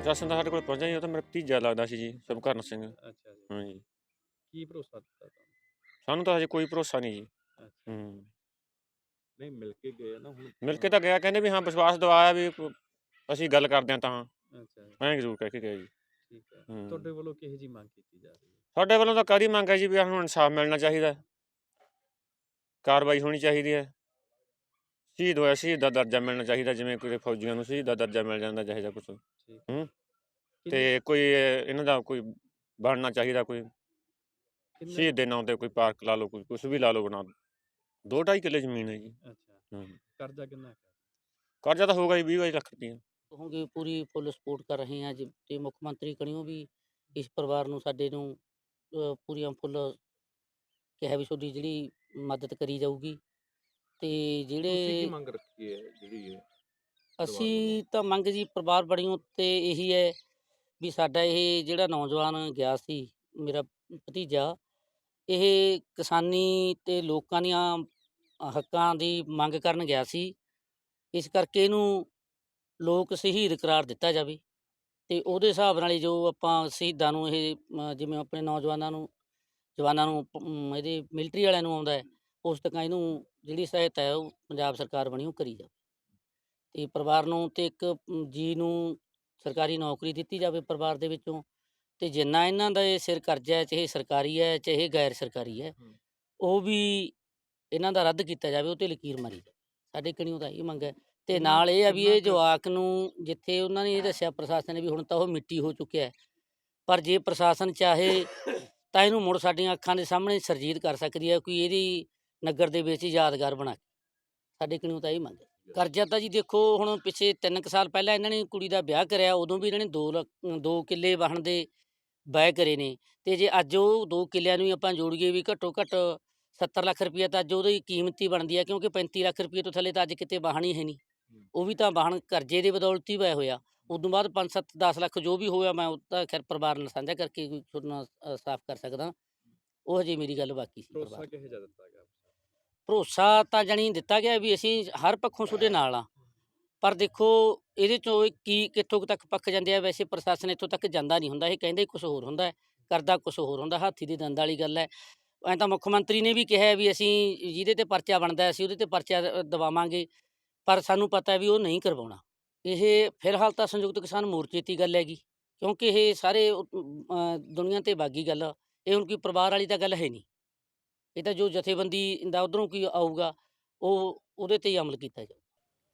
ਪ੍ਰਸ਼ਾਸਨ ਦਾ ਸਾਡੇ ਕੋਲ ਪਹੁੰਚਿਆ ਜੀ ਉਹ ਤਾਂ ਮੇਰਾ ਭਤੀਜਾ ਲੱਗਦਾ ਸੀ ਜੀ ਸ਼ੁਭਕਰਨ ਸਿੰਘ। ਅੱਛਾ ਜੀ। ਹਾਂਜੀ। ਕੀ ਭਰੋਸਾ ਦਿੱਤਾ ਤੁਹਾਨੂੰ? ਸਾਨੂੰ ਤਾਂ ਹਜੇ ਕੋਈ ਭਰੋਸਾ ਨਹੀਂ ਜੀ। ਅੱਛਾ। ਹੂੰ। ਨਹੀਂ ਮਿਲ ਕੇ ਗਏ ਆ ਨਾ ਹੁਣ। ਮਿਲ ਕੇ ਤਾਂ ਗਿਆ ਕਹਿੰਦੇ ਵੀ ਹਾਂ ਵਿਸ਼ਵਾਸ ਦਵਾਇਆ ਵੀ ਅਸੀਂ ਗੱਲ ਕਰਦੇ ਹਾਂ ਤਾਂ। ਅੱਛਾ ਜੀ, ਐਂ ਜ਼ਰੂਰ ਕਹਿ ਕੇ ਗਏ ਜੀ। ਠੀਕ ਹੈ। ਹੂੰ। ਤੁਹਾਡੇ ਵੱਲੋਂ ਕਿਹੋ ਜੀ ਮੰਗ ਕੀਤੀ ਜਾ ਰਹੀ ਹੈ? ਸਾਡੇ ਵੱਲੋਂ ਤਾਂ ਕਦੀ ਮੰਗ ਹੈ ਜੀ ਵੀ ਸਾਨੂੰ ਇਨਸਾਫ ਮਿਲਣਾ ਚਾਹੀਦਾ। ਹੈ। ਕਾਰਵਾਈ ਹੋਣੀ ਚਾਹੀਦੀ ਹੈ। ਸ਼ਹੀਦ ਹੋਇਆ ਸ਼ਹੀਦ ਦਾ ਦਰਜਾ ਮਿਲਣਾ ਚਾਹੀਦਾ ਜਿਵੇਂ ਕੋਈ ਫੌਜੀਆਂ ਨੂੰ ਸ਼ਹੀਦ ਦਾ ਦਰਜਾ ਮਿਲ ਜਾਂਦਾ ਜਿਹੋ ਜਿਹਾ ਕੁਛ। ਹੂੰ। ਤੇ ਕੋਈ ਇਹ- ਇਹਨਾਂ ਦਾ ਕੋਈ ਬਣਨਾ ਚਾਹੀਦਾ ਕੋਈ? ਸ਼ਹੀਦ ਦੇ ਨਾਂ ਤੇ ਕੋਈ ਪਾਰਕ ਲਾ ਲਓ ਕੋਈ ਕੁਝ ਵੀ ਲਾ ਲਓ ਬਣਾ ਦੋ। ਢਾਈ ਕਿੱਲੇ ਜ਼ਮੀਨ ਹੈ ਜੀ। ਅੱਛਾ। ਹੂੰ। ਕਰਜ਼ਾ ਕਿੰਨਾ ਕਰਜ਼ਾ ਤਾਂ ਹੋਊਗਾ ਜੀ 20 22 ਲੱਖ ਰੁਪਈਆ। ਕਹੂੰਗੀ ਪੂਰੀ ਫੁੱਲ ਸਪੋਰਟ ਕਰ ਰਹੇ ਹਾਂ ਜੀ ਤੇ ਮੁੱਖ ਮੰਤਰੀ ਕਣੀਓ ਵੀ ਇਸ ਪਰਿਵਾਰ ਨੂੰ ਸਾਡੇ ਨੂੰ ਪੂਰੀਆਂ ਫੁੱਲ ਕਿਹਾ ਵੀ ਤੁਹਾਡੀ ਜਿਹੜੀ ਮਦਦ ਕਰੀ ਜਾਊਗੀ। ਤੇ ਤੁਸੀਂ ਕੀ ਜਿਹੜੇ ਮੰਗ ਰੱਖੀ ਹੈ ਜਿਹੜੀ ਹੈ ਅਸੀਂ ਤਾਂ ਮੰਗ ਜੀ ਪਰਿਵਾਰ ਬੜੀਓ ਤੇ ਇਹੀ ਹੈ ਵੀ ਸਾਡਾ ਇਹ ਜਿਹੜਾ ਨੌਜਵਾਨ ਗਿਆ ਸੀ ਮੇਰਾ ਭਤੀਜਾ ਇਹ ਕਿਸਾਨੀ ਤੇ ਲੋਕਾਂ ਦੀਆਂ ਹੱਕਾਂ ਦੀ ਮੰਗ ਕਰਨ ਗਿਆ ਸੀ। ਇਸ ਕਰਕੇ ਇਹਨੂੰ ਲੋਕ ਸ਼ਹੀਦ ਕਰਾਰ ਦਿੱਤਾ ਜਾਵੇ ਤੇ ਉਹਦੇ ਹਿਸਾਬ ਨਾਲ ਹੀ ਜੋ ਆਪਾਂ ਸ਼ਹੀਦਾਂ ਨੂੰ ਇਹ ਅਮ, ਜਿਵੇਂ ਆਪਣੇ ਨੌਜਵਾਨਾਂ ਨੂੰ ਜਵਾਨਾਂ ਨੂੰ ਅਮ, ਇਹਦੇ ਮਿਲਟਰੀ ਵਾਲਿਆਂ ਨੂੰ ਆਉਂਦਾ ਹੈ ਉਸ ਤੱਕ ਇਹਨੂੰ ਜਿਹੜੀ ਸਹਾਇਤਾ ਹੈ ਉਹ ਪੰਜਾਬ ਸਰਕਾਰ ਬਣੀ ਉਹ ਕਰੀ ਜਾਵੇ। ਤੇ ਪਰਿਵਾਰ ਨੂੰ ਤੇ ਇੱਕ ਜੀ ਨੂੰ ਸਰਕਾਰੀ ਨੌਕਰੀ ਦਿੱਤੀ ਜਾਵੇ ਪਰਿਵਾਰ ਦੇ ਵਿੱਚੋਂ। ਤੇ ਜਿੰਨਾ ਇਹਨਾਂ ਦਾ ਇਹ ਸਿਰ ਕਰਜ਼ਾ ਹੈ ਚਾਹੇ ਸਰਕਾਰੀ ਹੈ ਚਾਹੇ ਗੈਰ ਸਰਕਾਰੀ ਹੈ। ਉਹ ਵੀ ਇਹਨਾਂ ਦਾ ਰੱਦ ਕੀਤਾ ਜਾਵੇ ਉਹ ਤੇ ਲਕੀਰ ਮਾਰੀ ਜਾਵੇ। ਸਾਡੇ ਕਣੀਓ ਦਾ ਇਹ ਮੰਗ ਹੈ। ਤੇ ਨਾਲ ਇਹ ਆ ਵੀ ਇਹ ਜਵਾਕ ਨੂੰ ਜਿੱਥੇ ਉਹਨਾਂ ਨੇ ਇਹ ਦੱਸਿਆ ਪ੍ਰਸ਼ਾਸਨ ਨੇ ਵੀ ਹੁਣ ਤਾਂ ਉਹ ਮਿੱਟੀ ਹੋ ਚੁੱਕਿਆ ਹੈ। ਪਰ ਜੇ ਪ੍ਰਸ਼ਾਸਨ ਚਾਹੇ ਤਾਂ ਇਹਨੂੰ ਮੁੜ ਸਾਡੀਆਂ ਅੱਖਾਂ ਦੇ ਸਾਹਮਣੇ ਸਰਜੀਤ ਕਰ ਸਕਦੀ ਹੈ ਕੋਈ ਇਹਦੀ ਨਗਰ ਦੇ ਵਿੱਚ ਯਾਦਗਾਰ ਬਣਾ ਕੇ। ਸਾਡੇ ਕਣੀਓ ਤਾਂ ਇਹ ਮੰਗ ਹੈ। ਕਰਜ਼ਾ ਤਾਂ ਜੀ ਦੇਖੋ ਹੁਣ ਪਿਛੇ 3 ਸਾਲ ਪਹਿਲਾਂ ਇਹਨਾਂ ਨੇ ਕੁੜੀ ਦਾ ਵਿਆਹ ਕਰਿਆ ਉਦੋਂ ਵੀ ਇਹਨਾਂ ਨੇ 2 ਲੱਖ 2 ਕਿੱਲੇ ਵਾਹਣ ਦੇ ਬੈ ਕਰੇ ਨੇ ਤੇ ਜੇ ਅੱਜ ਉਹ 2 ਕਿੱਲਿਆਂ ਨੂੰ ਹੀ ਆਪਾਂ ਜੋੜੀਏ ਵੀ ਘੱਟੋ ਘੱਟ 70 ਲੱਖ ਰੁਪਏ ਤਾਂ ਅੱਜ ਉਹਦੀ ਕੀਮਤ ਹੀ ਬਣਦੀ ਹੈ ਕਿਉਂਕਿ 35 ਲੱਖ ਰੁਪਏ ਤੋਂ ਥੱਲੇ ਤਾਂ ਅੱਜ ਕਿਤੇ ਵਾਹਣ ਹੀ ਹੈ ਨਹੀਂ। ਉਹ ਵੀ ਤਾਂ ਵਾਹਣ ਕਰਜ਼ੇ ਦੇ ਬਦੌਲਤ ਹੀ ਵੈ ਹੋਇਆ। ਉਦੋਂ ਬਾਅਦ 5 7 10 ਲੱਖ ਜੋ ਵੀ ਹੋਇਆ ਮੈਂ ਉਹ ਤਾਂ ਖੈਰ ਪਰਿਵਾਰ ਨਾਲ ਸਾਂਝਾ ਕਰਕੇ ਕੋਈ ਅ, ਸਾਫ਼ ਕਰ ਸਕਦਾ। ਉਹ ਹਜੇ ਮੇਰੀ ਗੱਲ ਬਾਕੀ ਸੀ ਪਰਿਵਾਰ ਭਰੋਸਾ ਤਾਂ ਜਾਣੀ ਦਿੱਤਾ ਗਿਆ ਵੀ ਅਸੀਂ ਹਰ ਪੱਖੋਂ ਤੁਹਾਡੇ ਨਾਲ ਆ ਪਰ ਦੇਖੋ ਇਹਦੇ ਚੋਂ ਕੀ ਕਿੱਥੋਂ ਤੱਕ ਪੱਕ ਜਾਂਦੇ ਆ? ਵੈਸੇ ਪ੍ਰਸ਼ਾਸਨ ਇੱਥੋਂ ਤੱਕ ਜਾਂਦਾ ਨਹੀਂ ਹੁੰਦਾ। ਇਹ ਕਹਿੰਦੇ ਕੁਝ ਹੋਰ ਹੁੰਦਾ ਕਰਦਾ ਕੁਝ ਹੋਰ ਹੁੰਦਾ। ਹਾਥੀ ਦੇ ਦੰਦ ਵਾਲੀ ਗੱਲ ਹੈ। ਐਂ ਤਾਂ ਮੁੱਖ ਮੰਤਰੀ ਨੇ ਵੀ ਕਿਹਾ ਵੀ ਅਸੀਂ ਜਿਹਦੇ ਤੇ ਪਰਚਾ ਬਣਦਾ ਅਸੀਂ ਉਹਦੇ ਤੇ ਪਰਚਾ ਦਵਾਵਾਂਗੇ। ਪਰ ਸਾਨੂੰ ਪਤਾ ਵੀ ਉਹ ਨਹੀਂ ਕਰਵਾਉਣਾ। ਇਹ ਫਿਲਹਾਲ ਤਾਂ ਸੰਯੁਕਤ ਕਿਸਾਨ ਮੋਰਚੇ ਦੀ ਗੱਲ ਹੈਗੀ। ਕਿਉਂਕਿ ਇਹ ਸਾਰੇ ਉਹ, ਦੁਨੀਆ ਤੇ ਬਾਗੀ ਗੱਲ। ਆ। ਇਹ ਹੁਣ ਕੋਈ ਪਰਿਵਾਰ ਵਾਲੀ ਤਾਂ ਗੱਲ ਹੈ ਨਹੀਂ। ਇਹ ਤਾਂ ਜੋ ਜਥੇਬੰਦੀ ਦਾ ਉਧਰੋਂ ਕੀ ਆਊਗਾ, ਉਹ ਉਹਦੇ ਤੇ ਹੀ ਅਮਲ ਕੀਤਾ ਜਾਊ।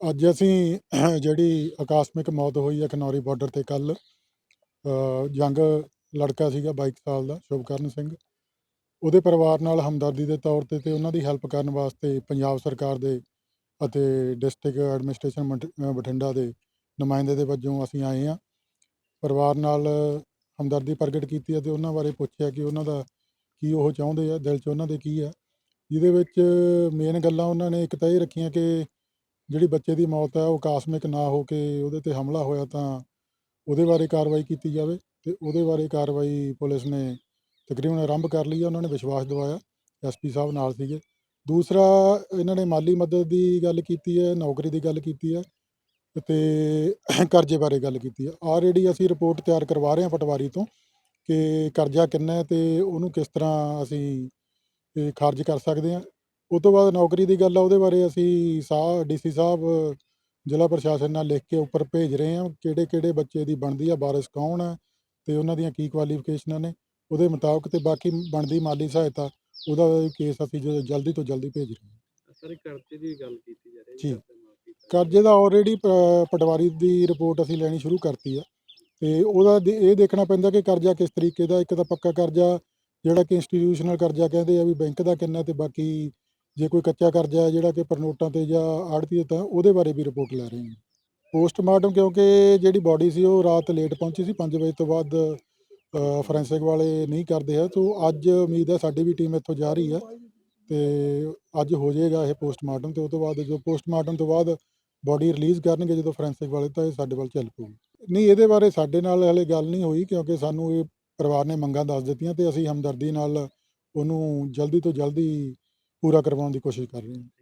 ਅੱਜ ਅਸੀਂ ਜਿਹੜੀ ਆਕਸਮਿਕ ਮੌਤ ਹੋਈ ਹੈ ਖਨੌਰੀ ਬਾਰਡਰ ਤੇ ਕੱਲ ਜੰਗ ਲੜਕਾ ਸੀਗਾ 22 ਸਾਲ ਦਾ, ਸ਼ੁਭਕਰਨ ਸਿੰਘ। ਉਹਦੇ ਪਰਿਵਾਰ ਨਾਲ ਹਮਦਰਦੀ ਦੇ ਤੌਰ ਤੇ ਤੇ ਉਹਨਾਂ ਦੀ ਹੈਲਪ ਕਰਨ ਵਾਸਤੇ ਪੰਜਾਬ ਸਰਕਾਰ ਦੇ ਅਤੇ ਡਿਸਟ੍ਰਿਕਟ ਐਡਮਿਨਿਸਟ੍ਰੇਸ਼ਨ ਬਠਿੰਡਾ ਦੇ ਨੁਮਾਇੰਦੇ ਦੇ ਵਜੋਂ ਅਸੀਂ ਆਏ ਹਾਂ। ਪਰਿਵਾਰ ਨਾਲ ਹਮਦਰਦੀ ਪ੍ਰਗਟ ਕੀਤੀ ਅਤੇ ਉਹਨਾਂ ਬਾਰੇ ਪੁੱਛਿਆ ਕਿ ਉਹਨਾਂ ਦਾ ਕੀ ਉਹ ਚਾਹੁੰਦੇ ਆ, ਦਿਲ 'ਚ ਉਹਨਾਂ ਦੇ ਕੀ ਆ? ਜਿਹਦੇ ਵਿੱਚ ਮੇਨ ਗੱਲਾਂ ਉਹਨਾਂ ਨੇ ਇੱਕ ਤਾਂ ਇਹ ਰੱਖੀਆਂ ਕਿ ਜਿਹੜੀ ਬੱਚੇ ਦੀ ਮੌਤ ਹੈ ਉਹ ਕਾਸਮਿਕ ਨਾ ਹੋ ਕੇ ਉਹਦੇ ਤੇ ਹਮਲਾ ਹੋਇਆ ਤਾਂ ਉਹਦੇ ਬਾਰੇ ਕਾਰਵਾਈ ਕੀਤੀ ਜਾਵੇ ਤੇ ਉਹਦੇ ਬਾਰੇ ਕਾਰਵਾਈ ਪੁਲਿਸ ਨੇ ਤਕਰੀਬਨ ਆਰੰਭ ਕਰ ਲਈ ਹੈ ਉਹਨਾਂ ਨੇ ਵਿਸ਼ਵਾਸ ਦਿਵਾਇਆ ਐਸਪੀ ਸਾਹਿਬ ਨਾਲ ਸੀਗੇ। ਦੂਸਰਾ, ਇਹਨਾਂ ਨੇ ਮਾਲੀ ਮਦਦ ਦੀ ਗੱਲ ਕੀਤੀ ਹੈ, ਨੌਕਰੀ ਦੀ ਗੱਲ ਕੀਤੀ ਹੈ ਤੇ ਕਰਜ਼ੇ ਬਾਰੇ ਗੱਲ ਕੀਤੀ ਹੈ। ਆਲਰੇਡੀ ਅਸੀਂ ਰਿਪੋਰਟ ਤਿਆਰ ਕਰਵਾ ਰਹੇ ਹਾਂ ਪਟਵਾਰੀ ਤੋਂ। ਕਿ ਕਰਜ਼ਾ ਕਿੰਨਾ ਹੈ ਤੇ ਉਹਨੂੰ ਕਿਸ ਤਰ੍ਹਾਂ ਅਸੀਂ ਇਹ ਖਾਰਜ ਕਰ ਸਕਦੇ ਹਾਂ। ਉਹ ਤੋਂ ਬਾਅਦ ਨੌਕਰੀ ਦੀ ਗੱਲ ਆ ਉਹਦੇ ਬਾਰੇ ਅਸੀਂ ਸਾਹ ਡੀਸੀ ਸਾਹਿਬ ਜ਼ਿਲ੍ਹਾ ਪ੍ਰਸ਼ਾਸਨ ਨਾਲ ਲਿਖ ਕੇ ਉੱਪਰ ਭੇਜ ਰਹੇ ਹਾਂ ਕਿਹੜੇ ਕਿਹੜੇ ਬੱਚੇ ਦੀ ਬਣਦੀ ਆ ਵਾਰਿਸ ਕੌਣ ਹੈ ਤੇ ਉਹਨਾਂ ਦੀਆਂ ਕੀ ਕੁਆਲੀਫਿਕੇਸ਼ਨਾਂ ਨੇ ਉਹਦੇ ਮੁਤਾਬਕ ਤੇ ਬਾਕੀ ਬਣਦੀ ਮਾਲੀ ਸਹਾਇਤਾ ਉਹਦਾ ਕੇਸ ਅਸੀਂ ਜ- ਜਲਦੀ ਤੋਂ ਜਲਦੀ ਭੇਜ ਰਹੇ ਹਾਂ। ਸਰ ਕਰਜ਼ੇ ਦੀ ਗੱਲ ਕੀਤੀ ਜਾ ਰਹੀ ਹੈ ਕਰਜ਼ੇ ਦਾ। ਆਲਰੇਡੀ ਪਟਵਾਰੀ ਦੀ ਰਿਪੋਰਟ ਅਸੀਂ ਲੈਣੀ ਸ਼ੁਰੂ ਕਰਤੀ ਆ। ਤੇ ਉਹਦਾ ਦੇ- ਇਹ ਦੇਖਣਾ ਪੈਂਦਾ ਕਿ ਕਰਜ਼ਾ ਕਿਸ ਤਰੀਕੇ ਦਾ, ਇੱਕ ਤਾਂ ਪੱਕਾ ਕਰਜ਼ਾ, ਜਿਹੜਾ ਕਿ ਇੰਸਟੀਟਿਊਸ਼ਨਲ ਕਰਜ਼ਾ ਕਹਿੰਦੇ ਆ ਵੀ ਬੈਂਕ ਦਾ ਕਿੰਨਾ ਤੇ ਬਾਕੀ ਜੇ ਕੋਈ ਕੱਚਾ ਕਰਜ਼ਾ ਹੈ, ਜਿਹੜਾ ਕਿ ਪਰਨੋਟਾਂ ਤੇ ਜਾਂ ਆੜਤੀ ਤਾਂ ਉਹਦੇ ਬਾਰੇ ਵੀ ਰਿਪੋਰਟ ਲੈ ਰਹੇ ਹਾਂ। ਪੋਸਟਮਾਰਟਮ ਕਿਉਂਕਿ ਜਿਹੜੀ ਬਾਡੀ ਸੀ, ਉਹ ਰਾਤ ਲੇਟ ਪਹੁੰਚੀ ਸੀ 5 ਵਜੇ ਤੋਂ ਬਾਅਦ ਫੋਰੈਂਸਿਕ ਵਾਲੇ ਨਹੀਂ ਕਰਦੇ ਹੈ ਤੋਂ ਅੱਜ ਉਮੀਦ ਹੈ ਸਾਡੀ ਵੀ ਟੀਮ ਇੱਥੋਂ ਜਾ ਰਹੀ ਹੈ ਤੇ ਅੱਜ ਹੋ ਜਾਏਗਾ ਇਹ ਪੋਸਟਮਾਰਟਮ ਤੇ ਉਸ ਤੋਂ ਬਾਅਦ ਜੋ ਪੋਸਟਮਾਰਟਮ ਤੋਂ ਬਾਅਦ ਬਾਡੀ ਰਿਲੀਜ਼ ਕਰਨਗੇ ਜਦੋਂ ਫੋਰੈਂਸਿਕ ਵਾਲੇ, ਤਾਂ ਇਹ ਸਾਡੇ ਵੱਲ ਚੱਲ ਪਊਗੀ। ਨਹੀਂ, ਇਹਦੇ ਬਾਰੇ ਸਾਡੇ ਨਾਲ ਹਲੇ ਗੱਲ ਨਹੀਂ ਹੋਈ ਕਿਉਂਕਿ ਸਾਨੂੰ ਇਹ ਪਰਿਵਾਰ ਨੇ ਮੰਗਾਂ ਦੱਸ ਦਿੱਤੀਆਂ ਤੇ ਅਸੀਂ ਹਮਦਰਦੀ ਨਾਲ ਉਹਨੂੰ ਜਲਦੀ ਤੋਂ ਜਲਦੀ ਪੂਰਾ ਕਰਵਾਉਣ ਦੀ ਕੋਸ਼ਿਸ਼ ਕਰ ਰਹੇ ਹਾਂ।